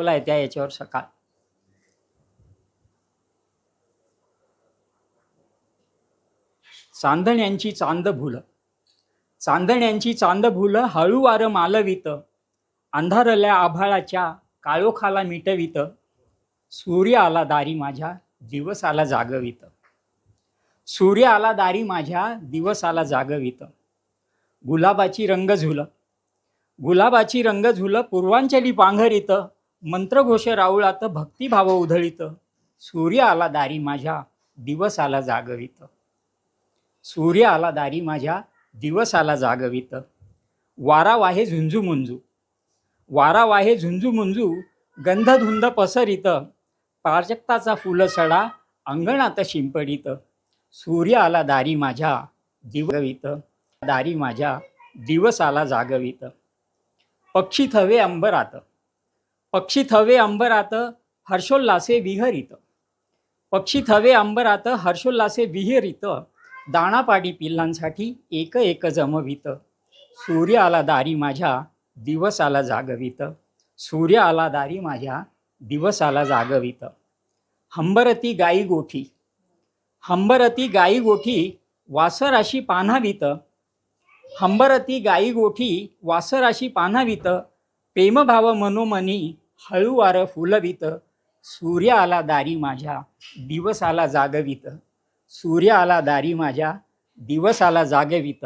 बोला त्या याच्यावर सकाळ. चांदण्यांची चांद भुल. चांदण्यांची चांद भुल हळूवार मालवित. अंधारल्या आभाळाच्या काळोखाला मिटवित. सूर्य आला दारी माझ्या दिवसाला जागवित. सूर्य आला दारी माझ्या दिवसाला जागवित. गुलाबाची रंग झुल. गुलाबाची रंग झुल पूर्वांचली पांघरित. मंत्रघोष राऊळात भक्तिभाव उधळीत. सूर्य आला दारी माझ्या दिवसाला जागवित. सूर्य आला दारी माझ्या दिवसाला जागवित. वारा वाहे झुंजू मुंजू. वारा वाहे झुंजू मुंजू गंधधुंद पसरित. प्राजक्ताचा फुलसडा अंगणात शिंपडित. सूर्य आला दारी माझ्या दिवगवित. दारी माझ्या दिवसाला जागवित. पक्षी थवे अंबरात. पक्षी थवे अंबरात हर्षोल्लासे विहरित. पक्षी थवे अंबरात हर्षोल्लासे विहरित. दाणापाडी पिल्लांसाठी एक एक जमवित. सूर्य आला दारी माझ्या दिवसाला जागवित. सूर्य आला दारी माझ्या दिवसाला जागवित. हंबरती गाई गोठी. हंबरती गाई गोठी वासराशी पान्हावित. हंबरती गाई गोठी वासराशी पान्हावित. प्रेमभाव मनोमनी हळूवार फुलवित सूर्य आला दारी माझ्या दिवसाला जागवित. सूर्य आला दारी माझ्या दिवसाला जागवित.